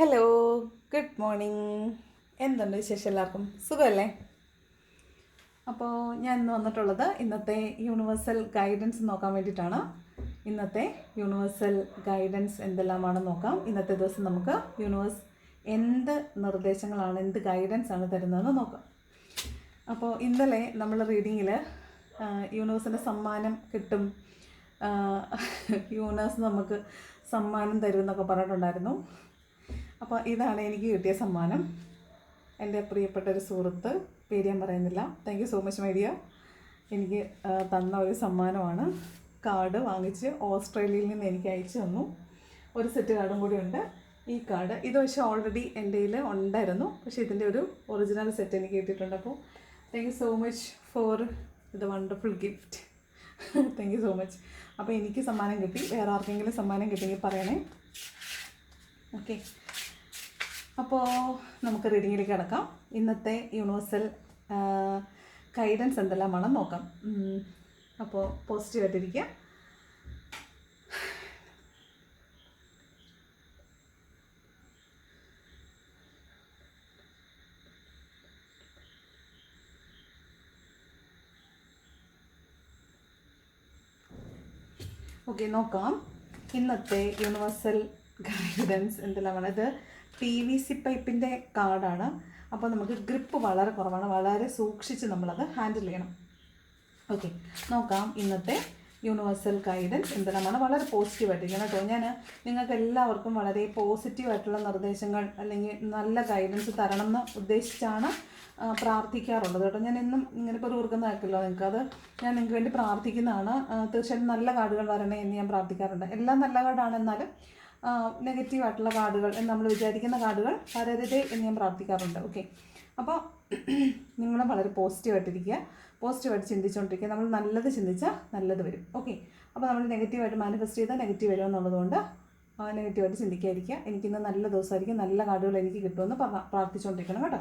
Hello good morning എന്തുണ്ട് വിശേഷം എല്ലാവർക്കും? സുഖമല്ലേ? അപ്പോൾ ഞാൻ ഇന്ന് വന്നിട്ടുള്ളത് ഇന്നത്തെ യൂണിവേഴ്സൽ ഗൈഡൻസ് നോക്കാൻ വേണ്ടിയിട്ടാണ്. ഇന്നത്തെ യൂണിവേഴ്സൽ ഗൈഡൻസ് എന്തെല്ലാമാണ് നോക്കാം. ഇന്നത്തെ ദിവസം നമുക്ക് യൂണിവേഴ്സ് എന്ത് നിർദ്ദേശങ്ങളാണ് എന്ത് ഗൈഡൻസ് ആണ് തരുന്നതെന്ന് നോക്കാം. അപ്പോൾ ഇന്നലെ നമ്മൾ റീഡിങ്ങിൽ യൂണിവേഴ്സിന്റെ സമ്മാനം കിട്ടും. യൂണിവേഴ്സ് നമുക്ക് സമ്മാനം തരും എന്നൊക്കെ പറഞ്ഞിട്ടുണ്ടായിരുന്നു. അപ്പോൾ ഇതാണ് എനിക്ക് കിട്ടിയ സമ്മാനം. എന്റെ പ്രിയപ്പെട്ട ഒരു സുഹൃത്ത് പേര് ഞാൻ പറയുന്നില്ല. Thank you so much my dear എനിക്ക് തന്ന ഒരു സമ്മാനമാണ്. കാർഡ് വാങ്ങിച്ച് ഓസ്ട്രേലിയയിൽ നിന്ന് എനിക്ക് അയച്ചു തന്നു. ഒരു സെറ്റ് കാർഡും കൂടി ഉണ്ട്. ഈ കാർഡ് ഇത് പക്ഷേ ഓൾറെഡി എന്റെ കയ്യിൽ ഉണ്ടായിരുന്നു. പക്ഷേ ഇതിന്റെ ഒരു ഒറിജിനൽ സെറ്റ് എനിക്ക് കിട്ടിയിട്ടുണ്ട്. അപ്പോൾ thank you so much for the wonderful gift thank you so much അപ്പോൾ എനിക്ക് സമ്മാനം കിട്ടി. വേറെ ആർക്കെങ്കിലും സമ്മാനം കിട്ടിയെങ്കിൽ പറയണേ. ഓക്കെ അപ്പോൾ നമുക്ക് റീഡിങ്ങിലേക്ക് കിടക്കാം. ഇന്നത്തെ യൂണിവേഴ്സൽ ഗൈഡൻസ് എന്തെല്ലാമാണെന്ന് നോക്കാം. അപ്പോൾ പോസിറ്റീവായിട്ടിരിക്കുക ഓക്കെ നോക്കാം. ഇന്നത്തെ യൂണിവേഴ്സൽ ഗൈഡൻസ് എന്തെല്ലാമാണ്? ഇത് പി വി സി പൈപ്പിന്റെ കാർഡാണ്. അപ്പോൾ നമുക്ക് ഗ്രിപ്പ് വളരെ കുറവാണ്. വളരെ സൂക്ഷിച്ച് നമ്മളത് ഹാൻഡിൽ ചെയ്യണം. ഓക്കെ നോക്കാം. ഇന്നത്തെ യൂണിവേഴ്സൽ ഗൈഡൻസ് എന്തെല്ലാമാണ്? വളരെ പോസിറ്റീവായിട്ടിരിക്കണം കേട്ടോ. ഞാൻ നിങ്ങൾക്ക് എല്ലാവർക്കും വളരെ പോസിറ്റീവായിട്ടുള്ള നിർദ്ദേശങ്ങൾ അല്ലെങ്കിൽ നല്ല ഗൈഡൻസ് തരണം എന്ന് ഉദ്ദേശിച്ചാണ് പ്രാർത്ഥിക്കാറുള്ളത് കേട്ടോ. ഞാൻ എന്നും ഇങ്ങനെ ഇപ്പോൾ ഊർക്കുന്നതാക്കില്ലോ നിങ്ങൾക്ക്. അത് ഞാൻ നിങ്ങൾക്ക് വേണ്ടി പ്രാർത്ഥിക്കുന്നതാണ്. തീർച്ചയായും തീർച്ചയായിട്ടും നല്ല കാർഡുകൾ വരണേ എന്ന് ഞാൻ പ്രാർത്ഥിക്കാറുണ്ട്. എല്ലാം നല്ല കാർഡാണ് എന്നാലും നെഗറ്റീവ് ആയിട്ടുള്ള കാർഡുകൾ എന്ന് നമ്മൾ വിചാരിക്കുന്ന കാർഡുകൾ വരരുതേ എന്ന് ഞാൻ പ്രാർത്ഥിക്കാറുണ്ട്. ഓക്കെ അപ്പോൾ നിങ്ങൾ വളരെ പോസിറ്റീവായിട്ടിരിക്കുക പോസിറ്റീവായിട്ട് ചിന്തിച്ചുകൊണ്ടിരിക്കുക നമ്മൾ നല്ലത് ചിന്തിച്ചാൽ നല്ലത് വരും. ഓക്കെ അപ്പോൾ നമ്മൾ നെഗറ്റീവായിട്ട് മാനിഫെസ്റ്റ് ചെയ്താൽ നെഗറ്റീവ് വരും എന്നുള്ളതുകൊണ്ട് നെഗറ്റീവായിട്ട് ചിന്തിക്കാതിരിക്കുക. എനിക്കിന്ന് നല്ല ദിവസമായിരിക്കും. നല്ല കാർഡുകൾ എനിക്ക് കിട്ടുമെന്ന് പ്രാർത്ഥിച്ചുകൊണ്ടിരിക്കണം കേട്ടോ.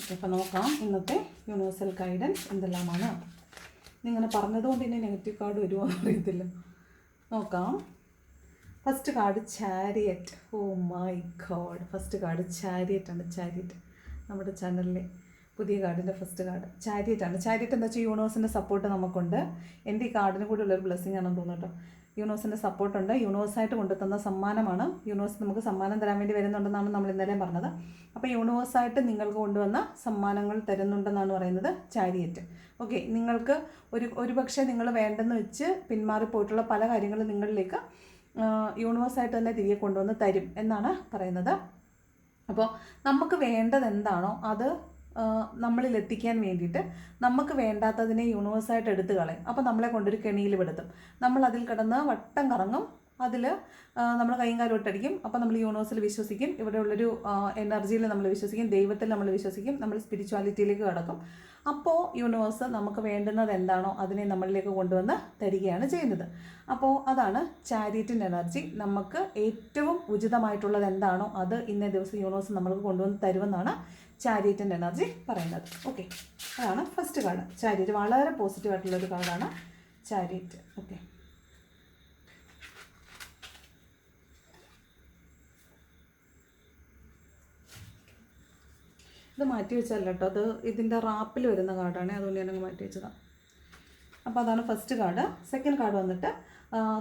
ഓക്കെ അപ്പോൾ നോക്കാം. ഇന്നത്തെ യൂണിവേഴ്സൽ ഗൈഡൻസ് എന്തെല്ലാമാണ്? നിങ്ങനെ പറഞ്ഞതുകൊണ്ട് ഇനി നെഗറ്റീവ് കാർഡ് വരുമോ എന്ന് അറിയത്തില്ല. നോക്കാം. First card chariot oh my God first card ചാരിയറ്റാണ് chariot നമ്മുടെ ചാനലിലെ പുതിയ കാർഡിന്റെ ഫസ്റ്റ് കാർഡ് ചാരിയറ്റാണ് ചാരിയറ്റ് എന്താ വെച്ചാൽ യൂണിവേഴ്സിന്റെ സപ്പോർട്ട് നമുക്കുണ്ട്. എന്റെ ഈ കാർഡിന് കൂടി ഉള്ളൊരു ബ്ലെസ്സിങ് ആണെന്ന് തോന്നുന്നു കേട്ടോ. യൂണിവേഴ്സിന്റെ സപ്പോർട്ടുണ്ട് യൂണിവേഴ്സായിട്ട് കൊണ്ടുതന്ന സമ്മാനമാണ്. യൂണിവേഴ്സ് നമുക്ക് സമ്മാനം തരാൻ വേണ്ടി വരുന്നുണ്ടെന്നാണ് നമ്മൾ ഇന്നലെ പറഞ്ഞത്. അപ്പോൾ യൂണിവേഴ്സായിട്ട് നിങ്ങൾക്ക് കൊണ്ടുവന്ന സമ്മാനങ്ങൾ തരുന്നുണ്ടെന്നാണ് പറയുന്നത് ചാരിയറ്റ് ഓക്കെ നിങ്ങൾക്ക് ഒരു ഒരു പക്ഷേ നിങ്ങൾ വേണ്ടെന്ന് വെച്ച് പിന്മാറിപ്പോയിട്ടുള്ള പല കാര്യങ്ങളും നിങ്ങളിലേക്ക് യൂണിവേഴ്സായിട്ട് തന്നെ തിരികെ കൊണ്ടുവന്ന് തരും എന്നാണ് പറയുന്നത്. അപ്പോൾ നമുക്ക് വേണ്ടത് എന്താണോ അത് നമ്മളിൽ എത്തിക്കാൻ വേണ്ടിയിട്ട് നമുക്ക് വേണ്ടാത്തതിനെ യൂണിവേഴ്സായിട്ട് എടുത്തു കളയും അപ്പോൾ നമ്മളെ കൊണ്ടൊരു കെണിയിൽ പെടുത്തും നമ്മൾ അതിൽ കിടന്ന് വട്ടം കറങ്ങും അതിൽ നമ്മൾ കൈയും കാലും അപ്പോൾ നമ്മൾ യൂണിവേഴ്സിൽ വിശ്വസിക്കും. ഇവിടെയുള്ളൊരു എനർജിയിൽ നമ്മൾ വിശ്വസിക്കും. ദൈവത്തിൽ നമ്മൾ വിശ്വസിക്കും. നമ്മൾ സ്പിരിച്വാലിറ്റിയിലേക്ക് കടക്കും. അപ്പോൾ യൂണിവേഴ്സ് നമുക്ക് വേണ്ടുന്നത് എന്താണോ അതിനെ നമ്മളിലേക്ക് കൊണ്ടുവന്ന് തരികയാണ് ചെയ്യുന്നത്. അപ്പോൾ അതാണ് ചാരിറ്റിന്റെ എനർജി നമുക്ക് ഏറ്റവും ഉചിതമായിട്ടുള്ളത് എന്താണോ അത് ഇന്നേ ദിവസം യൂണിവേഴ്സ് നമ്മൾക്ക് കൊണ്ടുവന്ന് തരുമെന്നാണ് ചാരിറ്റിന്റെ എനർജി പറയുന്നത്. ഓക്കെ അതാണ് ഫസ്റ്റ് കാർഡ് ചാരിറ്റ് വളരെ പോസിറ്റീവ് ആയിട്ടുള്ളൊരു കാർഡാണ് ചാരിറ്റ് ഓക്കെ ഇത് മാറ്റി വെച്ചല്ല കേട്ടോ അത് ഇതിന്റെ റാപ്പിൽ വരുന്ന കാർഡാണ് അതുകൊണ്ട് ഞാനങ്ങ് മാറ്റി വെച്ചതാണ് അപ്പോൾ അതാണ് ഫസ്റ്റ് കാർഡ് സെക്കൻഡ് കാർഡ് വന്നിട്ട്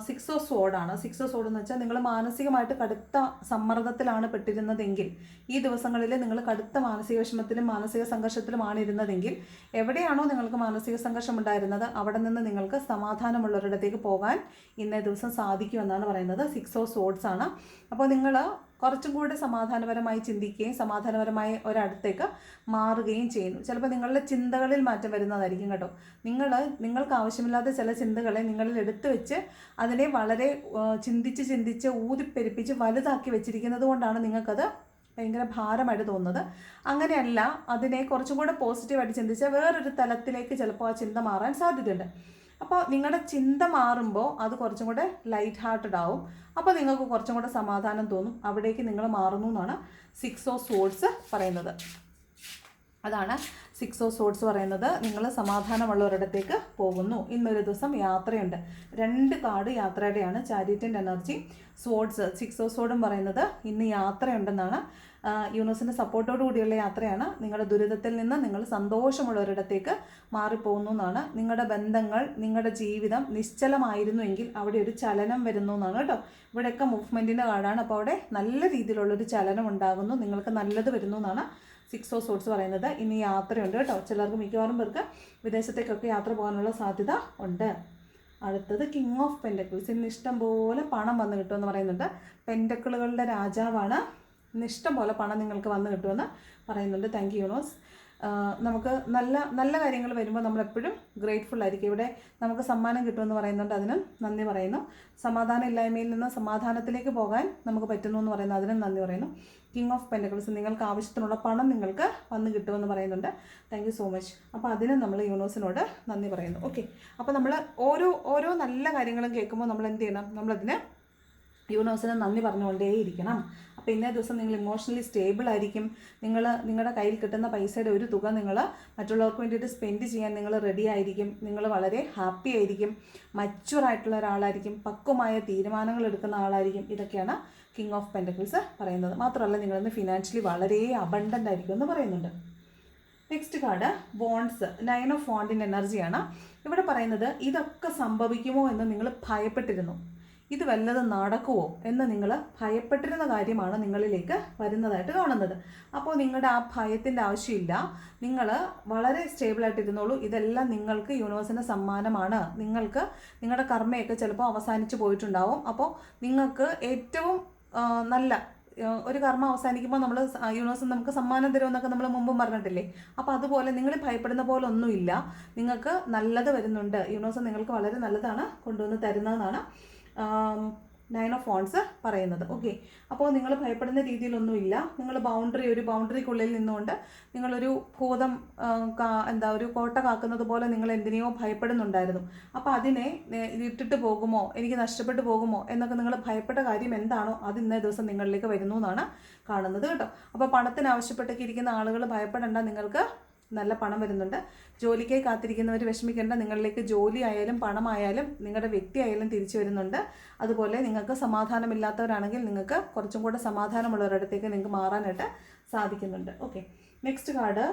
സിക്സ് ഓഫ് സോഡാണ് സിക്സ് ഓഫ് സോഡ് എന്ന് വെച്ചാൽ നിങ്ങൾ മാനസികമായിട്ട് കടുത്ത സമ്മർദ്ദത്തിലാണ് പെട്ടിരുന്നതെങ്കിൽ ഈ ദിവസങ്ങളിൽ നിങ്ങൾ കടുത്ത മാനസിക വിഷമത്തിലും മാനസിക സംഘർഷത്തിലുമാണ് ഇരുന്നതെങ്കിൽ എവിടെയാണോ നിങ്ങൾക്ക് മാനസിക സംഘർഷം ഉണ്ടായിരുന്നത് അവിടെ നിന്ന് നിങ്ങൾക്ക് സമാധാനമുള്ളൊരിടത്തേക്ക് പോകാൻ ഇന്നേ ദിവസം സാധിക്കുമെന്നാണ് പറയുന്നത്. സിക്സ് ഓഫ് സോഡ്സ് ആണ്. അപ്പോൾ നിങ്ങൾ കുറച്ചും കൂടി സമാധാനപരമായി ചിന്തിക്കുകയും സമാധാനപരമായി ഒരടുത്തേക്ക് മാറുകയും ചെയ്യുന്നു. ചിലപ്പോൾ നിങ്ങളുടെ ചിന്തകളിൽ മാറ്റം വരുന്നതായിരിക്കും കേട്ടോ. നിങ്ങൾ നിങ്ങൾക്ക് ആവശ്യമില്ലാത്ത ചില ചിന്തകളെ നിങ്ങളിൽ എടുത്തു വെച്ച് അതിനെ വളരെ ചിന്തിച്ച് ചിന്തിച്ച് ഊതിപ്പെരുപ്പിച്ച് വലുതാക്കി വെച്ചിരിക്കുന്നത് കൊണ്ടാണ് നിങ്ങൾക്കത് ഭയങ്കര ഭാരമായിട്ട് തോന്നുന്നത്. അങ്ങനെയല്ല അതിനെ കുറച്ചും കൂടെ പോസിറ്റീവായിട്ട് ചിന്തിച്ചാൽ വേറൊരു തലത്തിലേക്ക് ചിലപ്പോൾ ആ ചിന്ത മാറാൻ സാധ്യതയുണ്ട്. അപ്പോൾ നിങ്ങളുടെ ചിന്ത മാറുമ്പോൾ അത് കുറച്ചും കൂടെ ലൈറ്റ് ഹാർട്ടഡ് ആവും. അപ്പോൾ നിങ്ങൾക്ക് കുറച്ചും കൂടെ സമാധാനം തോന്നും. അവിടേക്ക് നിങ്ങൾ മാറുന്നു എന്നാണ് സിക്സ് ഓഫ് സോൾസ് പറയുന്നത്. അതാണ് സിക്സ് ഓഫ് സോഡ്സ് പറയുന്നത്. നിങ്ങൾ സമാധാനമുള്ളവരിടത്തേക്ക് പോകുന്നു. ഇന്നൊരു ദിവസം യാത്രയുണ്ട്. രണ്ട് കാർഡ് യാത്രയുടെയാണ് ചാരിറ്റിന്റെ എനർജി. സോഡ്സ് സിക്സ് ഓഫ് സോഡും പറയുന്നത് ഇന്ന് യാത്രയുണ്ടെന്നാണ്. യൂണിവേഴ്സിന്റെ സപ്പോർട്ടോടു കൂടിയുള്ള യാത്രയാണ്. നിങ്ങളുടെ ദുരിതത്തിൽ നിന്ന് നിങ്ങൾ സന്തോഷമുള്ളവരിടത്തേക്ക് മാറിപ്പോകുന്നു എന്നാണ്. നിങ്ങളുടെ ബന്ധങ്ങൾ നിങ്ങളുടെ ജീവിതം നിശ്ചലമായിരുന്നുവെങ്കിൽ അവിടെ ഒരു ചലനം വരുന്നു എന്നാണ് കേട്ടോ. ഇവിടെയൊക്കെ മൂവ്മെന്റിന്റെ കാർഡാണ്. അപ്പോൾ അവിടെ നല്ല രീതിയിലുള്ളൊരു ചലനം ഉണ്ടാകുന്നു. നിങ്ങൾക്ക് നല്ലത് വരുന്നു എന്നാണ് സിക്സ് ഓഫ് സോട്സ് പറയുന്നത് ഇനി യാത്രയുണ്ട് കേട്ടോ. ചിലർക്ക് മിക്കവാറും പേർക്ക് വിദേശത്തേക്കൊക്കെ യാത്ര പോകാനുള്ള സാധ്യത ഉണ്ട്. അടുത്തത് കിങ് ഓഫ് പെൻഡക്കിൾസ് ഇന്ന് ഇഷ്ടം പോലെ പണം വന്ന് കിട്ടുമെന്ന് പറയുന്നുണ്ട്. പെൻഡക്കിളുകളുടെ രാജാവാണ്. ഇന്ന് ഇഷ്ടം പോലെ പണം നിങ്ങൾക്ക് വന്ന് കിട്ടുമെന്ന് പറയുന്നുണ്ട്. താങ്ക് യൂണോസ് നമുക്ക് നല്ല നല്ല കാര്യങ്ങൾ വരുമ്പോൾ നമ്മൾ എപ്പോഴും ഗ്രേറ്റ്ഫുൾ ആയിരിക്കും. ഇവിടെ നമുക്ക് സമ്മാനം കിട്ടുമെന്ന് പറയുന്നുണ്ട്. അതിനും നന്ദി പറയുന്നു. സമാധാനം ഇല്ലായ്മയിൽ നിന്ന് സമാധാനത്തിലേക്ക് പോകാൻ നമുക്ക് പറ്റുന്നു എന്ന് പറയുന്നു. അതിനും നന്ദി പറയുന്നു. കിങ് ഓഫ് പെൻഡക്കിൾസ് നിങ്ങൾക്ക് ആവശ്യത്തിനുള്ള പണം നിങ്ങൾക്ക് വന്ന് കിട്ടുമെന്ന് പറയുന്നുണ്ട്. താങ്ക് സോ മച്ച് അപ്പോൾ അതിന് നമ്മൾ യൂണിവേഴ്സിനോട് നന്ദി പറയുന്നു. ഓക്കെ അപ്പോൾ നമ്മൾ ഓരോ ഓരോ നല്ല കാര്യങ്ങളും കേൾക്കുമ്പോൾ നമ്മൾ എന്ത് ചെയ്യണം? നമ്മളതിന് യൂണിവേഴ്സിന് നന്ദി പറഞ്ഞുകൊണ്ടേയിരിക്കണം. അപ്പോൾ ഇന്നേ ദിവസം നിങ്ങൾ ഇമോഷണലി സ്റ്റേബിൾ ആയിരിക്കും. നിങ്ങൾ നിങ്ങളുടെ കയ്യിൽ കിട്ടുന്ന പൈസയുടെ ഒരു തുക നിങ്ങൾ മറ്റുള്ളവർക്ക് വേണ്ടിയിട്ട് സ്പെൻഡ് ചെയ്യാൻ നിങ്ങൾ റെഡി ആയിരിക്കും. നിങ്ങൾ വളരെ ഹാപ്പി ആയിരിക്കും. മച്ചുവർ ആയിട്ടുള്ള ഒരാളായിരിക്കും. പക്വമായ തീരുമാനങ്ങൾ എടുക്കുന്ന ആളായിരിക്കും. ഇതൊക്കെയാണ് കിങ് ഓഫ് പെൻഡക്കിൾസ് പറയുന്നത് മാത്രമല്ല നിങ്ങളിന്ന് ഫിനാൻഷ്യലി വളരെ അബണ്ടന്റ് ആയിരിക്കും എന്ന് പറയുന്നുണ്ട്. നെക്സ്റ്റ് കാർഡ് ബോൺസ് നയൻ ഓഫ് ഫോണ്ടിന്റെ എനർജിയാണ് ഇവിടെ പറയുന്നത് ഇതൊക്കെ സംഭവിക്കുമോ എന്ന് നിങ്ങൾ ഭയപ്പെട്ടിരുന്നു. ഇത് വല്ലതും നടക്കുമോ എന്ന് നിങ്ങൾ ഭയപ്പെട്ടിരുന്ന കാര്യമാണ് നിങ്ങളിലേക്ക് വരുന്നതായിട്ട് കാണുന്നത്. അപ്പോൾ നിങ്ങളുടെ ആ ഭയത്തിന്റെ ആവശ്യമില്ല. നിങ്ങൾ വളരെ സ്റ്റേബിളായിട്ടിരുന്നോളൂ ഇതെല്ലാം നിങ്ങൾക്ക് യൂണിവേഴ്സിന്റെ സമ്മാനമാണ്. നിങ്ങൾക്ക് നിങ്ങളുടെ കർമ്മയൊക്കെ ചിലപ്പോൾ അവസാനിച്ച് പോയിട്ടുണ്ടാവും. അപ്പോൾ നിങ്ങൾക്ക് ഏറ്റവും നല്ല ഒരു കർമ്മം അവസാനിക്കുമ്പോൾ നമ്മൾ യൂണിവേഴ്സ് നമുക്ക് സമ്മാനം തരുമെന്നൊക്കെ നമ്മൾ മുമ്പും പറഞ്ഞിട്ടില്ലേ? അപ്പോൾ അതുപോലെ നിങ്ങൾ ഭയപ്പെടുന്ന പോലെ ഒന്നുമില്ല നിങ്ങൾക്ക് നല്ലത് വരുന്നുണ്ട്. യൂണിവേഴ്സ് നിങ്ങൾക്ക് വളരെ നല്ലതാണ്. കൊണ്ടുവന്ന് തരുന്നതെന്നാണ് നയൻ ഓഫ് ഫോൺസ് പറയുന്നത്. ഓക്കെ അപ്പോൾ നിങ്ങൾ ഭയപ്പെടുന്ന രീതിയിലൊന്നുമില്ല. നിങ്ങൾ ബൗണ്ടറി ഒരു ബൗണ്ടറിക്കുള്ളിൽ നിന്നുകൊണ്ട് നിങ്ങളൊരു ഭൂതം എന്താ ഒരു കോട്ട കാക്കുന്നത് പോലെ നിങ്ങൾ എന്തിനെയോ ഭയപ്പെടുന്നുണ്ടായിരുന്നു. അപ്പോൾ അതിനെ ഇട്ടിട്ട് പോകുമോ? എനിക്ക് നഷ്ടപ്പെട്ടു പോകുമോ? എന്നൊക്കെ നിങ്ങൾ ഭയപ്പെട്ട കാര്യം എന്താണോ അത് ഇന്നേ ദിവസം നിങ്ങളിലേക്ക് വരുന്നു എന്നാണ് കാണുന്നത് കേട്ടോ. അപ്പോൾ പണത്തിന് ആവശ്യപ്പെട്ടൊക്കെ ഇരിക്കുന്ന ആളുകൾ ഭയപ്പെടേണ്ട. നിങ്ങൾക്ക് നല്ല പണം വരുന്നുണ്ട്. ജോലിക്കായി കാത്തിരിക്കുന്നവർ വിഷമിക്കേണ്ട. നിങ്ങളിലേക്ക് ജോലി ആയാലും പണമായാലും നിങ്ങളുടെ വ്യക്തി ആയാലും തിരിച്ചു വരുന്നുണ്ട്. അതുപോലെ നിങ്ങൾക്ക് സമാധാനമില്ലാത്തവരാണെങ്കിൽ നിങ്ങൾക്ക് കുറച്ചും കൂടെ സമാധാനമുള്ളവരുടെ അടുത്തേക്ക് നിങ്ങൾക്ക് മാറാനായിട്ട് സാധിക്കുന്നുണ്ട്. Okay next card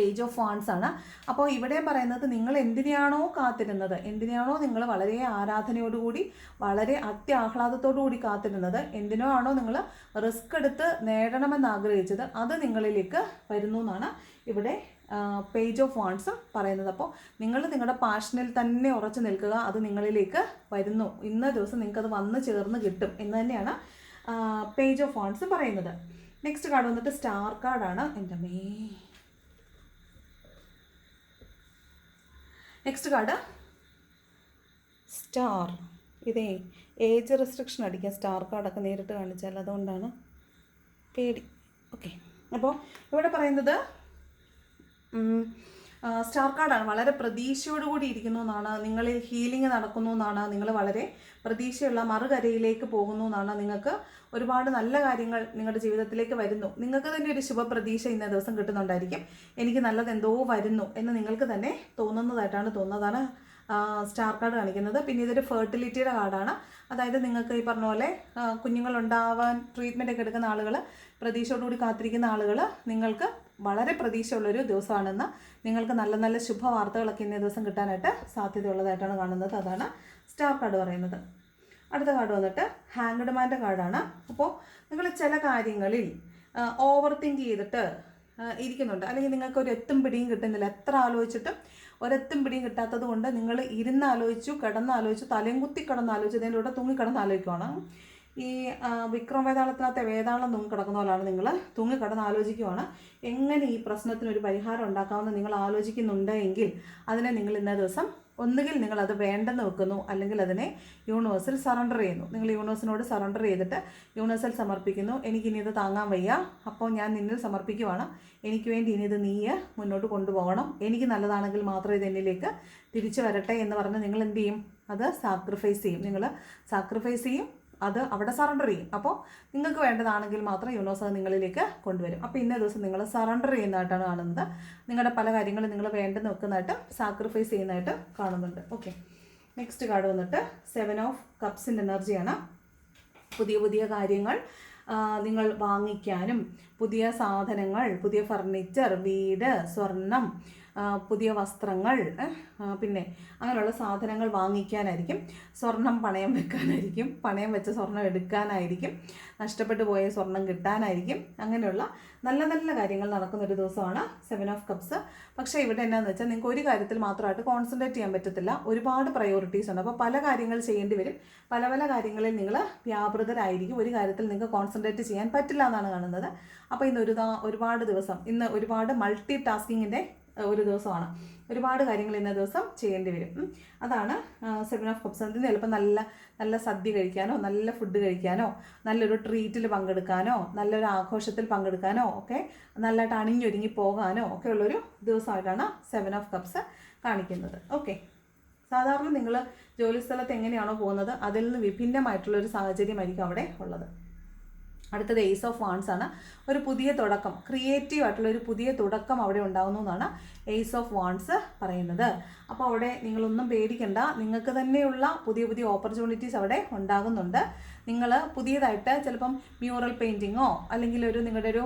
page of wands ആണ്. അപ്പോൾ ഇവിടെ പറയുന്നത് നിങ്ങൾ എന്തിനാണോ കാത്തിരുന്നത്? എന്തിനാണോ നിങ്ങൾ വളരെ ആരാധനയോടുകൂടി വളരെ അത്യാഹ്ലാദത്തോടു കൂടി കാത്തിരുന്നത്? എന്തിനോ ആണോ നിങ്ങൾ റിസ്ക് എടുത്ത് നേടണമെന്ന് ആഗ്രഹിച്ചത്? അത് നിങ്ങളിലേക്ക് വരുന്നു എന്നാണ് ഇവിടെ പേജ് ഓഫ് വാൺസ് പറയുന്നത്. അപ്പോൾ നിങ്ങൾ നിങ്ങളുടെ പാഷനിൽ തന്നെ ഉറച്ചു നിൽക്കുക. അത് നിങ്ങളിലേക്ക് വരുന്നു. ഇന്ന ദിവസം നിങ്ങൾക്കത് വന്ന് ചേർന്ന് കിട്ടും എന്ന് തന്നെയാണ് പേജ് ഓഫ് വാൺസ് പറയുന്നത്. നെക്സ്റ്റ് കാർഡ് വന്നിട്ട് സ്റ്റാർ കാർഡാണ് എന്റെ മേ നെക്സ്റ്റ് കാർഡ് സ്റ്റാർ ഇതേ ഏജ് റെസ്ട്രിക്ഷൻ അടിക്കുക. സ്റ്റാർ കാർഡൊക്കെ നേരിട്ട് കാണിച്ചാൽ അതുകൊണ്ടാണ് പേടി. ഓക്കെ അപ്പോൾ ഇവിടെ പറയുന്നത് സ്റ്റാർ കാർഡാണ് വളരെ പ്രതീക്ഷയോടുകൂടി ഇരിക്കുന്നു എന്നാണ്. നിങ്ങളിൽ ഹീലിംഗ് നടക്കുന്നു എന്നാണ്. നിങ്ങൾ വളരെ പ്രതീക്ഷയുള്ള മറുകരയിലേക്ക് പോകുന്നു എന്നാണ് നിങ്ങൾക്ക് ഒരുപാട് നല്ല കാര്യങ്ങൾ നിങ്ങളുടെ ജീവിതത്തിലേക്ക് വരുന്നു. നിങ്ങൾക്ക് തന്നെ ഒരു ശുഭപ്രതീക്ഷ ഇന്ന ദിവസം കിട്ടുന്നുണ്ടായിരിക്കും. എനിക്ക് നല്ലത് എന്തോ വരുന്നു എന്ന് നിങ്ങൾക്ക് തന്നെ തോന്നുന്നതായിട്ടാണ് തോന്നുന്നതാണ് സ്റ്റാർ കാർഡ് കാണിക്കുന്നത്. പിന്നെ ഇതൊരു ഫെർട്ടിലിറ്റിയുടെ കാർഡാണ് അതായത് നിങ്ങൾക്ക് ഈ പറഞ്ഞ പോലെ കുഞ്ഞുങ്ങളുണ്ടാവാൻ ട്രീറ്റ്മെന്റ് ഒക്കെ എടുക്കുന്ന ആളുകൾ പ്രതീക്ഷയോടുകൂടി കാത്തിരിക്കുന്ന ആളുകൾ നിങ്ങൾക്ക് വളരെ പ്രതീക്ഷയുള്ളൊരു ദിവസമാണെന്ന് നിങ്ങൾക്ക് നല്ല നല്ല ശുഭവാർത്തകളൊക്കെ ഇന്നേ ദിവസം കിട്ടാനായിട്ട് സാധ്യതയുള്ളതായിട്ടാണ് കാണുന്നത്. അതാണ് സ്റ്റാർ കാർഡ് പറയുന്നത്. അടുത്ത കാർഡ് വന്നിട്ട് ഹാങ്ഡ് മാന്റെ കാർഡാണ്. അപ്പോൾ നിങ്ങൾ ചില കാര്യങ്ങളിൽ ഓവർ തിങ്ക് ചെയ്തിട്ട് ഇരിക്കുന്നുണ്ട്. അല്ലെങ്കിൽ നിങ്ങൾക്ക് ഒരു എത്തും പിടിയും കിട്ടുന്നില്ല. എത്ര ആലോചിച്ചിട്ടും ഒരെത്തും പിടിയും കിട്ടാത്തത് കൊണ്ട് നിങ്ങൾ ഇരുന്ന് ആലോചിച്ചു കിടന്ന് ആലോചിച്ചു തലയും കുത്തി കിടന്ന് ആലോചിച്ചു അതിന്റെ കൂടെ തൂങ്ങി കിടന്ന് ആലോചിക്കുവാണ്. ഈ വിക്രം വേതാളത്തിനകത്തെ വേതാളം തൂങ്ങി കിടക്കുന്ന നിങ്ങൾ തൂങ്ങി കിടന്ന് ആലോചിക്കുവാണ്. എങ്ങനെ ഈ പ്രശ്നത്തിന് ഒരു പരിഹാരം ഉണ്ടാക്കാമെന്ന് നിങ്ങൾ ആലോചിക്കുന്നുണ്ട് എങ്കിൽ അതിനെ നിങ്ങൾ ഇന്നേ ദിവസം ഒന്നുകിൽ നിങ്ങൾ അത് വേണ്ടെന്ന് വെക്കുന്നു അല്ലെങ്കിൽ അതിനെ യൂണിവേഴ്സിൽ സറണ്ടർ ചെയ്യുന്നു. നിങ്ങൾ യൂണിവേഴ്സിനോട് സറണ്ടർ ചെയ്തിട്ട് യൂണിവേഴ്സിൽ സമർപ്പിക്കുന്നു. എനിക്ക് ഇനി ഇത് താങ്ങാൻ വയ്യ. അപ്പോൾ ഞാൻ നിന്നിൽ സമർപ്പിക്കുവാണ്. എനിക്ക് വേണ്ടി ഇനി ഇത് നീയെ മുന്നോട്ട് കൊണ്ടുപോകണം. എനിക്ക് നല്ലതാണെങ്കിൽ മാത്രമേ ഇത് എന്നിലേക്ക് തിരിച്ചു വരട്ടെ എന്ന് പറഞ്ഞ് നിങ്ങൾ എന്ത് ചെയ്യും? അത് സാക്രിഫൈസ് ചെയ്യും. നിങ്ങൾ സാക്രിഫൈസ് ചെയ്യും. അത് അവിടെ സറണ്ടർ ചെയ്യും. അപ്പോൾ നിങ്ങൾക്ക് വേണ്ടതാണെങ്കിൽ മാത്രം യൂണിവേഴ്സ് അത് നിങ്ങളിലേക്ക് കൊണ്ടുവരും. അപ്പോൾ ഇന്നേ ദിവസം നിങ്ങൾ സറണ്ടർ ചെയ്യുന്നതായിട്ടാണ് കാണുന്നത്. നിങ്ങളുടെ പല കാര്യങ്ങളും നിങ്ങൾ വേണ്ടെന്ന് വെക്കുന്നതായിട്ട് സാക്രിഫൈസ് ചെയ്യുന്നതായിട്ട് കാണുന്നുണ്ട്. ഓക്കെ നെക്സ്റ്റ് കാർഡ് വന്നിട്ട് സെവൻ ഓഫ് കപ്സിന്റെ എനർജിയാണ് പുതിയ പുതിയ കാര്യങ്ങൾ നിങ്ങൾ വാങ്ങിക്കാനും പുതിയ സാധനങ്ങൾ പുതിയ ഫർണിച്ചർ വീട് സ്വർണം പുതിയ വസ്ത്രങ്ങൾ പിന്നെ അങ്ങനെയുള്ള സാധനങ്ങൾ വാങ്ങിക്കാനായിരിക്കും. സ്വർണം പണയം വെക്കാനായിരിക്കും. പണയം വെച്ച സ്വർണം എടുക്കാനായിരിക്കും. നഷ്ടപ്പെട്ടു പോയ സ്വർണം കിട്ടാനായിരിക്കും. അങ്ങനെയുള്ള നല്ല നല്ല കാര്യങ്ങൾ നടക്കുന്ന ഒരു ദിവസമാണ് സെവൻ ഓഫ് കപ്സ് പക്ഷേ ഇവിടെ എന്നാന്ന് വെച്ചാൽ നിങ്ങൾക്ക് ഒരു കാര്യത്തിൽ മാത്രമായിട്ട് കോൺസെൻട്രേറ്റ് ചെയ്യാൻ പറ്റത്തില്ല. ഒരുപാട് പ്രയോറിറ്റീസ് ഉണ്ട്. അപ്പോൾ പല കാര്യങ്ങൾ ചെയ്യേണ്ടി വരും. പല പല കാര്യങ്ങളിൽ നിങ്ങൾ വ്യാപൃതരായിരിക്കും. ഒരു കാര്യത്തിൽ നിങ്ങൾക്ക് കോൺസെൻട്രേറ്റ് ചെയ്യാൻ പറ്റില്ല എന്നാണ് കാണുന്നത്. അപ്പോൾ ഇന്ന് ഒരു ഒരുപാട് ദിവസം ഇന്ന് ഒരുപാട് മൾട്ടി ടാസ്കിങ്ങിന്റെ ഒരു ദിവസമാണ്. ഒരുപാട് കാര്യങ്ങൾ ഇന്ന ദിവസം ചെയ്യേണ്ടി വരും. അതാണ് സെവൻ ഓഫ് കപ്സ് അതിന് ചിലപ്പോൾ നല്ല നല്ല സദ്യ കഴിക്കാനോ നല്ല ഫുഡ് കഴിക്കാനോ നല്ലൊരു ട്രീറ്റിൽ പങ്കെടുക്കാനോ നല്ലൊരു ആഘോഷത്തിൽ പങ്കെടുക്കാനോ ഒക്കെ നല്ലതായിട്ട് അണിഞ്ഞൊരുങ്ങി പോകാനോ ഒക്കെ ഉള്ളൊരു ദിവസമായിട്ടാണ് സെവൻ ഓഫ് കപ്സ് കാണിക്കുന്നത്. ഓക്കെ സാധാരണ നിങ്ങൾ ജോലിസ്ഥലത്ത് എങ്ങനെയാണോ പോകുന്നത്? അതിൽ നിന്ന് വിഭിന്നമായിട്ടുള്ളൊരു സാഹചര്യമായിരിക്കും അവിടെ ഉള്ളത്. അടുത്തത് എയ്സ് ഓഫ് വാൺസ് ആണ്. ഒരു പുതിയ തുടക്കം ക്രിയേറ്റീവ് ആയിട്ടുള്ള ഒരു പുതിയ തുടക്കം അവിടെ ഉണ്ടാകുന്നു എന്നാണ് എയ്സ് ഓഫ് വാൺസ് പറയുന്നത്. അപ്പോൾ അവിടെ നിങ്ങളൊന്നും പേടിക്കണ്ട നിങ്ങൾക്ക് തന്നെയുള്ള പുതിയ പുതിയ ഓപ്പർച്യൂണിറ്റീസ് അവിടെ ഉണ്ടാകുന്നുണ്ട്. നിങ്ങൾ പുതിയതായിട്ട് ചിലപ്പം മ്യൂറൽ പെയിന്റിങ്ങോ അല്ലെങ്കിൽ ഒരു നിങ്ങളുടെ ഒരു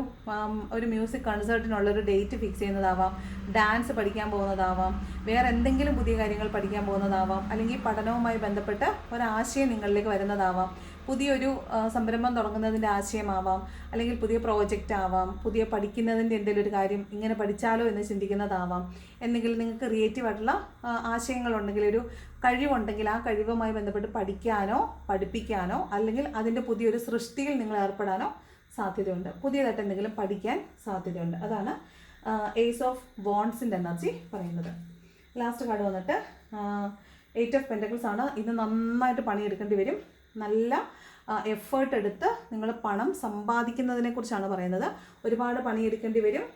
ഒരു മ്യൂസിക് കൺസേർട്ടിനുള്ളൊരു ഡേറ്റ് ഫിക്സ് ചെയ്യുന്നതാവാം ഡാൻസ് പഠിക്കാൻ പോകുന്നതാവാം വേറെ എന്തെങ്കിലും പുതിയ കാര്യങ്ങൾ പഠിക്കാൻ പോകുന്നതാവാം അല്ലെങ്കിൽ പഠനവുമായി ബന്ധപ്പെട്ട് ഒരാശയം നിങ്ങളിലേക്ക് വരുന്നതാവാം. പുതിയൊരു സംരംഭം തുടങ്ങുന്നതിന്റെ ആശയമാവാം അല്ലെങ്കിൽ പുതിയ പ്രോജക്റ്റ് ആവാം പുതിയ പഠിക്കുന്നതിന്റെ എന്തെങ്കിലും ഒരു കാര്യം ഇങ്ങനെ പഠിച്ചാലോ എന്ന് ചിന്തിക്കുന്നതാവാം. എന്തെങ്കിലും നിങ്ങൾക്ക് ക്രിയേറ്റീവായിട്ടുള്ള ആശയങ്ങളുണ്ടെങ്കിൽ ഒരു കഴിവുണ്ടെങ്കിൽ ആ കഴിവുമായി ബന്ധപ്പെട്ട് പഠിക്കാനോ പഠിപ്പിക്കാനോ അല്ലെങ്കിൽ അതിന്റെ പുതിയൊരു സൃഷ്ടിയിൽ നിങ്ങൾ ഏർപ്പെടാനോ സാധ്യതയുണ്ട്. പുതിയതായിട്ട് എന്തെങ്കിലും പഠിക്കാൻ സാധ്യതയുണ്ട്. അതാണ് ഏസ് ഓഫ് ബോൺസിന്റെ എനർജി പറയുന്നത്. ലാസ്റ്റ് കാർഡ് വന്നിട്ട് എയ്റ്റ് ഓഫ് പെന്റക്കിൾസ് ആണ്. ഇത് നന്നായിട്ട് പണിയെടുക്കേണ്ടി വരും. നല്ല എഫേർട്ട് എടുത്ത് നിങ്ങൾ പണം സമ്പാദിക്കുന്നതിനെക്കുറിച്ചാണ് പറയുന്നത്. ഒരുപാട് പണിയെടുക്കേണ്ടി വരും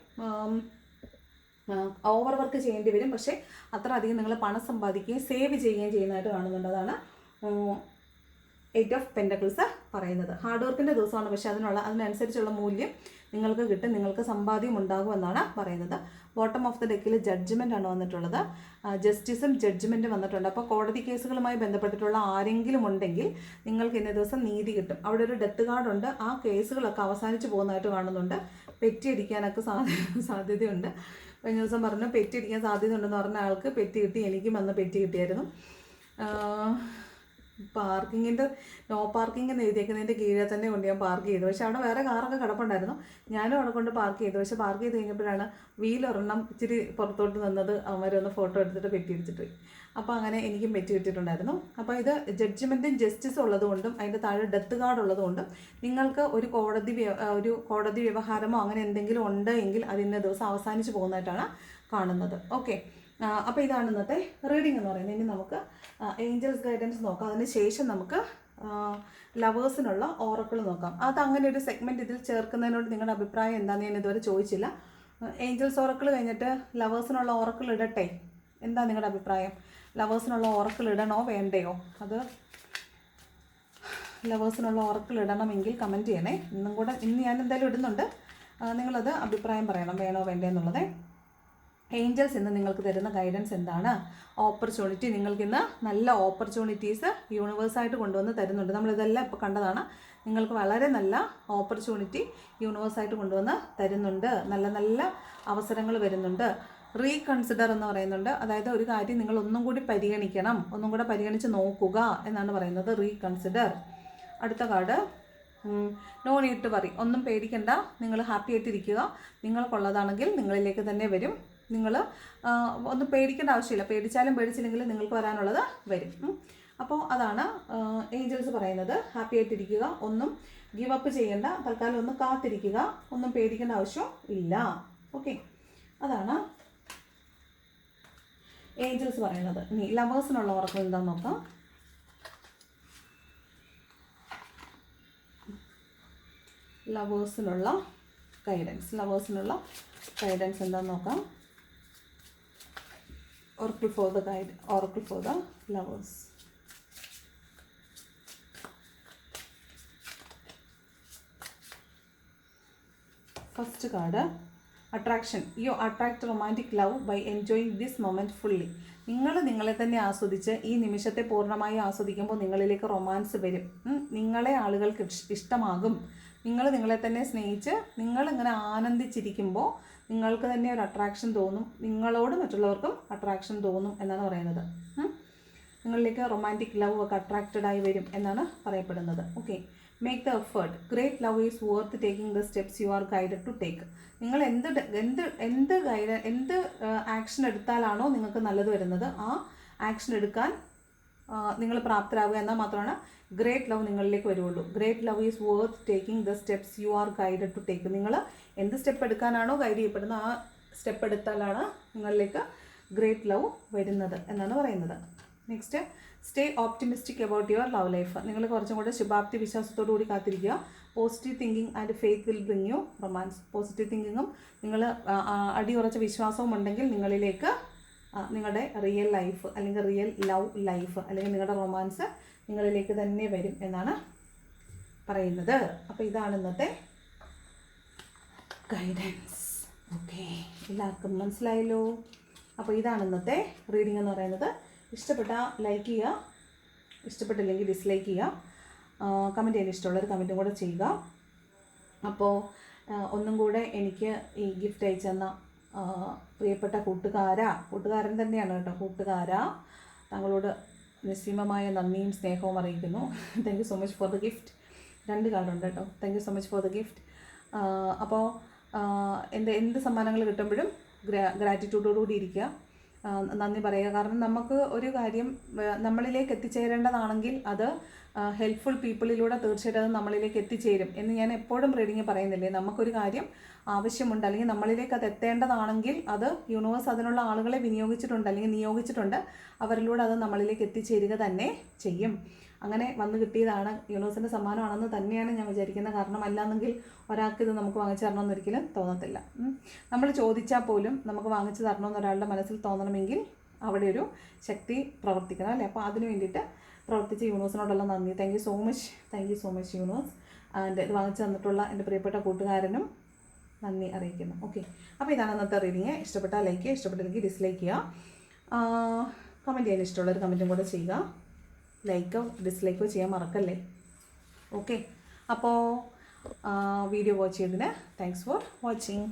ഓവർ വർക്ക് ചെയ്യേണ്ടി വരും. പക്ഷേ അത്ര അധികം നിങ്ങൾ പണം സമ്പാദിക്കുകയും സേവ് ചെയ്യുകയും ചെയ്യുന്നതായിട്ട് കാണുന്നുണ്ട്. അതാണ് എയ്റ്റ് ഓഫ് പെന്റക്കിൾസ് പറയുന്നത്. ഹാർഡ് വർക്കിന്റെ ദിവസമാണ്. പക്ഷേ അതിനുള്ള അതിനനുസരിച്ചുള്ള മൂല്യം നിങ്ങൾക്ക് കിട്ടും നിങ്ങൾക്ക് സമ്പാദ്യം ഉണ്ടാകുമെന്നാണ് പറയുന്നത്. ബോട്ടം ഓഫ് ദ ഡെക്കിൽ ജഡ്ജ്മെന്റ് ആണ് വന്നിട്ടുള്ളത്. ജസ്റ്റിസും ജഡ്ജ്മെന്റും വന്നിട്ടുണ്ട്. അപ്പോൾ കോടതി കേസുകളുമായി ബന്ധപ്പെട്ടിട്ടുള്ള ആരെങ്കിലും ഉണ്ടെങ്കിൽ നിങ്ങൾക്ക് ഇന്നേ ദിവസം നീതി കിട്ടും. അവിടെ ഒരു ഡെത്ത് കാർഡുണ്ട് ആ കേസുകളൊക്കെ അവസാനിച്ച് പോകുന്നതായിട്ട് കാണുന്നുണ്ട്. പെറ്റിയടിക്കാനൊക്കെ സാധ്യ സാധ്യത സാധ്യതയുണ്ട്. കഴിഞ്ഞ ദിവസം പറഞ്ഞു പെറ്റിയടിക്കാൻ സാധ്യതയുണ്ടെന്ന് പറഞ്ഞ ആൾക്ക് പെറ്റി കിട്ടി എനിക്കും അന്ന് പെറ്റി കിട്ടിയായിരുന്നു. പാർക്കിങ്ങിന്റെ നോ പാർക്കിംഗ് എന്ന് എഴുതിയേക്കുന്നതിന്റെ കീഴിൽ തന്നെ കൊണ്ട് ഞാൻ പാർക്ക് ചെയ്തു. പക്ഷേ അവിടെ വേറെ കാറൊക്കെ കിടപ്പുണ്ടായിരുന്നു. ഞാനും അവിടെ കൊണ്ട് പാർക്ക് ചെയ്തു. പക്ഷേ പാർക്ക് ചെയ്ത് കഴിഞ്ഞപ്പോഴാണ് വീലൊരെണ്ണം ഇച്ചിരി പുറത്തോട്ട് നിന്നത് അവന്മാരൊന്ന് ഫോട്ടോ എടുത്തിട്ട് പെറ്റി അടിച്ചിട്ട് പോയി അപ്പോൾ അങ്ങനെ എനിക്കും പെറ്റി കിട്ടിയിട്ടുണ്ടായിരുന്നു അപ്പോൾ ഇത് ജഡ്ജ്മെന്റും ജസ്റ്റിസും ഉള്ളതുകൊണ്ടും അതിന്റെ താഴെ ഡെത്ത് കാർഡ് ഉള്ളതുകൊണ്ടും നിങ്ങൾക്ക് ഒരു കോടതി ഒരു കോടതി വ്യവഹാരമോ അങ്ങനെ എന്തെങ്കിലും ഉണ്ട് എങ്കിൽ അത് ഇന്ന ദിവസം അവസാനിച്ച് പോകുന്നതായിട്ടാണ് കാണുന്നത്. ഓക്കെ. അപ്പോൾ ഇതാണ് ഇന്നത്തെ റീഡിംഗ് എന്ന് പറയുന്നത്. ഇനി നമുക്ക് ഏഞ്ചൽസ് ഗൈഡൻസ് നോക്കാം. അതിന് ശേഷം നമുക്ക് ലവേഴ്സിനുള്ള ഓറക്കിൾ നോക്കാം. അത് അങ്ങനെ ഒരു സെഗ്മെന്റ് ഇതിൽ ചേർക്കുന്നതിനോട് നിങ്ങളുടെ അഭിപ്രായം എന്താണെന്ന് ഞാൻ ഇതുവരെ ചോദിച്ചില്ല. ഏഞ്ചൽസ് ഓറക്കിൾ കഴിഞ്ഞിട്ട് ലവേഴ്സിനുള്ള ഓറക്കിൾ ഇടട്ടെ? എന്താ നിങ്ങളുടെ അഭിപ്രായം? ലവേഴ്സിനുള്ള ഓറക്കിൾ ഇടണോ വേണ്ടയോ? അത് ലവേഴ്സിനുള്ള ഓറക്കിൾ ഇടണമെങ്കിൽ കമന്റ് ചെയ്യണേ. ഇന്നും കൂടെ ഇന്ന് ഞാൻ എന്തായാലും ഇടുന്നുണ്ട്. നിങ്ങളത് അഭിപ്രായം പറയണം. വേണോ വേണ്ടേ എന്നുള്ളത്. ഏഞ്ചൽസ് ഇന്ന് നിങ്ങൾക്ക് തരുന്ന ഗൈഡൻസ് എന്താണ്? ഓപ്പർച്യൂണിറ്റി നിങ്ങൾക്ക് ഇന്ന് നല്ല ഓപ്പർച്യൂണിറ്റീസ് യൂണിവേഴ്സായിട്ട് കൊണ്ടുവന്ന് തരുന്നുണ്ട്. നമ്മളിതെല്ലാം ഇപ്പോൾ കണ്ടതാണ്. നിങ്ങൾക്ക് വളരെ നല്ല ഓപ്പർച്യൂണിറ്റി യൂണിവേഴ്സായിട്ട് കൊണ്ടുവന്ന് തരുന്നുണ്ട്. നല്ല നല്ല അവസരങ്ങൾ വരുന്നുണ്ട്. റീകൺസിഡർ എന്ന് പറയുന്നുണ്ട്. അതായത് ഒരു കാര്യം നിങ്ങൾ ഒന്നും കൂടി പരിഗണിക്കണം. ഒന്നും കൂടെ പരിഗണിച്ച് നോക്കുക എന്നാണ് പറയുന്നത്. റീകൺസിഡർ അടുത്ത card no need to worry ഒന്നും പേടിക്കണ്ട. നിങ്ങൾ ഹാപ്പി ആയിട്ടിരിക്കുക. നിങ്ങൾക്കുള്ളതാണെങ്കിൽ നിങ്ങളിലേക്ക് തന്നെ വരും. നിങ്ങൾ ഒന്നും പേടിക്കേണ്ട ആവശ്യമില്ല. പേടിച്ചാലും പേടിച്ചില്ലെങ്കിലും നിങ്ങൾക്ക് വരാനുള്ളത് വരും. അപ്പോൾ അതാണ് ഏഞ്ചൽസ് പറയുന്നത്. ഹാപ്പി ആയിട്ടിരിക്കുക. ഒന്നും ഗിവ് അപ്പ് ചെയ്യേണ്ട. തൽക്കാലം ഒന്ന് കാത്തിരിക്കുക. ഒന്നും പേടിക്കേണ്ട ആവശ്യം ഇല്ല. ഓക്കെ അതാണ് ഏഞ്ചൽസ് പറയുന്നത്. ഇനി ലവേഴ്സിനുള്ള ഉറക്കം എന്താണെന്ന് നോക്കാം. ലവേഴ്സിനുള്ള ഗൈഡൻസ് ലവേഴ്സിനുള്ള ഗൈഡൻസ് എന്താണെന്ന് നോക്കാം. oracle for the guide oracle for the lovers. First card attraction you attract romantic love by enjoying this moment fully നിങ്ങൾ നിങ്ങളെ തന്നെ ആസ്വദിച്ച് ഈ നിമിഷത്തെ പൂർണമായി ആസ്വദിക്കുമ്പോൾ നിങ്ങളിലേക്ക് റൊമാൻസ് വരും. നിങ്ങളെ ആളുകൾക്ക് ഇഷ്ടമാകും. നിങ്ങൾ നിങ്ങളെ തന്നെ സ്നേഹിച്ച് നിങ്ങളിങ്ങനെ ആനന്ദിച്ചിരിക്കുമ്പോൾ നിങ്ങൾക്ക് തന്നെ ഒരു അട്രാക്ഷൻ തോന്നും. നിങ്ങളോട് മറ്റുള്ളവർക്കും അട്രാക്ഷൻ തോന്നും എന്നാണ് പറയുന്നത്. നിങ്ങളിലേക്ക് റൊമാന്റിക് ലവ് ഒക്കെ അട്രാക്റ്റഡ് ആയി വരും എന്നാണ് പറയപ്പെടുന്നത്. Okay make the effort great love is worth taking the steps you are guided to take നിങ്ങൾ എന്ത് എന്ത് എന്ത് ഗൈഡ് എന്ത് ആക്ഷൻ എടുത്താലാണോ നിങ്ങൾക്ക് നല്ലത് വരുന്നത്? ആ ആക്ഷൻ എടുക്കാൻ നിങ്ങൾ പ്രാപ്തരാകുക എന്നാൽ മാത്രമാണ് ഗ്രേറ്റ് ലവ് നിങ്ങളിലേക്ക് വരുള്ളൂ great love is worth taking the steps you are guided to take നിങ്ങൾ എന്ത് സ്റ്റെപ്പ് എടുക്കാനാണോ ഗൈഡ് ചെയ്യപ്പെടുന്നത് ആ സ്റ്റെപ്പ് എടുത്താലാണ് നിങ്ങളിലേക്ക് ഗ്രേറ്റ് ലവ് വരുന്നത് എന്നാണ് പറയുന്നത്. Next stay optimistic about your love life നിങ്ങൾ കുറച്ചും കൂടെ ശുഭാപ്തി വിശ്വാസത്തോടു കൂടി കാത്തിരിക്കുക. Positive thinking and faith will bring you romance positive തിങ്കിങ്ങും നിങ്ങൾ അടിയുറച്ച വിശ്വാസവും ഉണ്ടെങ്കിൽ നിങ്ങളിലേക്ക് നിങ്ങളുടെ റിയൽ ലൈഫ് അല്ലെങ്കിൽ റിയൽ ലവ് ലൈഫ് അല്ലെങ്കിൽ നിങ്ങളുടെ റൊമാൻസ് നിങ്ങളിലേക്ക് തന്നെ വരും എന്നാണ് പറയുന്നത്. അപ്പോൾ ഇതാണ് ഇന്നത്തെ ഗൈഡൻസ് ഓക്കെ എല്ലാവർക്കും മനസ്സിലായല്ലോ? അപ്പോൾ ഇതാണ് ഇന്നത്തെ റീഡിംഗ് എന്ന് പറയുന്നത്. ഇഷ്ടപ്പെട്ട ലൈക്ക് ചെയ്യുക. ഇഷ്ടപ്പെട്ടില്ലെങ്കിൽ ഡിസ്ലൈക്ക് ചെയ്യുക. കമന്റ് ചെയ്യാൻ ഇഷ്ടമുള്ളൊരു കമന്റും കൂടെ ചെയ്യുക. അപ്പോൾ ഒന്നും കൂടെ എനിക്ക് ഈ ഗിഫ്റ്റ് അയച്ചു തന്ന പ്രിയപ്പെട്ട കൂട്ടുകാരാ കൂട്ടുകാരൻ തന്നെയാണ് കേട്ടോ കൂട്ടുകാരാ. താങ്കളോട് നിസ്സീമമായ നന്ദിയും സ്നേഹവും അറിയിക്കുന്നു. Thank you so much for the gift രണ്ട് കാർഡുണ്ട് കേട്ടോ. Thank you so much for the gift അപ്പോൾ എന്റെ എന്ത് സമ്മാനങ്ങൾ കിട്ടുമ്പോഴും ഗ്രാ ഗ്രാറ്റിറ്റ്യൂഡോടുകൂടി ഇരിക്കുക. നന്ദി പറയുക. കാരണം നമുക്ക് ഒരു കാര്യം നമ്മളിലേക്ക് എത്തിച്ചേരേണ്ടതാണെങ്കിൽ അത് ഹെൽപ്ഫുൾ പീപ്പിളിലൂടെ തീർച്ചയായിട്ടും അത് നമ്മളിലേക്ക് എത്തിച്ചേരും എന്ന് ഞാൻ എപ്പോഴും റീഡിങ് പറയുന്നില്ലേ? നമുക്കൊരു കാര്യം ആവശ്യമുണ്ട്. അല്ലെങ്കിൽ നമ്മളിലേക്ക് അത് എത്തേണ്ടതാണെങ്കിൽ അത് യൂണിവേഴ്സ് അതിനുള്ള ആളുകളെ വിനിയോഗിച്ചിട്ടുണ്ട് അല്ലെങ്കിൽ നിയോഗിച്ചിട്ടുണ്ട്. അവരിലൂടെ അത് നമ്മളിലേക്ക് എത്തിച്ചേരുക തന്നെ ചെയ്യും. അങ്ങനെ വന്നു കിട്ടിയതാണ് യൂണിവേഴ്സിന്റെ സമ്മാനമാണെന്ന് തന്നെയാണ് ഞാൻ വിചാരിക്കുന്നത് കാരണം അല്ലാന്നെങ്കിൽ ഒരാൾക്ക് ഇത് നമുക്ക് വാങ്ങിച്ചു തരണമെന്ന് ഒരിക്കലും തോന്നത്തില്ല. നമ്മൾ ചോദിച്ചാൽ പോലും നമുക്ക് വാങ്ങിച്ചു തരണമെന്ന് ഒരാളുടെ മനസ്സിൽ തോന്നണമെങ്കിൽ അവിടെ ഒരു ശക്തി പ്രവർത്തിക്കണം അല്ലേ? അപ്പോൾ അതിന് വേണ്ടിയിട്ട് പ്രവർത്തിച്ച യൂണിവേഴ്സിനോടുള്ള നന്ദി. Thank you so much thank you so much universe and ഇത് വാങ്ങിച്ചു തന്നിട്ടുള്ള എന്റെ പ്രിയപ്പെട്ട കൂട്ടുകാരനും നന്ദി അറിയിക്കുന്നു. ഓക്കെ അപ്പോൾ ഇതാണ് ഇന്നത്തെ റീഡിങ് ഇഷ്ടപ്പെട്ടാൽ ലൈക്ക് ചെയ്യുക ഇഷ്ടപ്പെട്ടില്ലെങ്കിൽ ഡിസ്ലൈക്ക് ചെയ്യുക. കമന്റ് ചെയ്യാൻ ഇഷ്ടമുള്ളൊരു കമന്റും കൂടെ ചെയ്യുക. ലൈക്കോ ഡിസ്ലൈക്കോ ചെയ്യാൻ മറക്കല്ലേ? ഓക്കെ അപ്പോൾ വീഡിയോ വാച്ച് ചെയ്തതിന് താങ്ക്സ് ഫോർ വാച്ചിങ്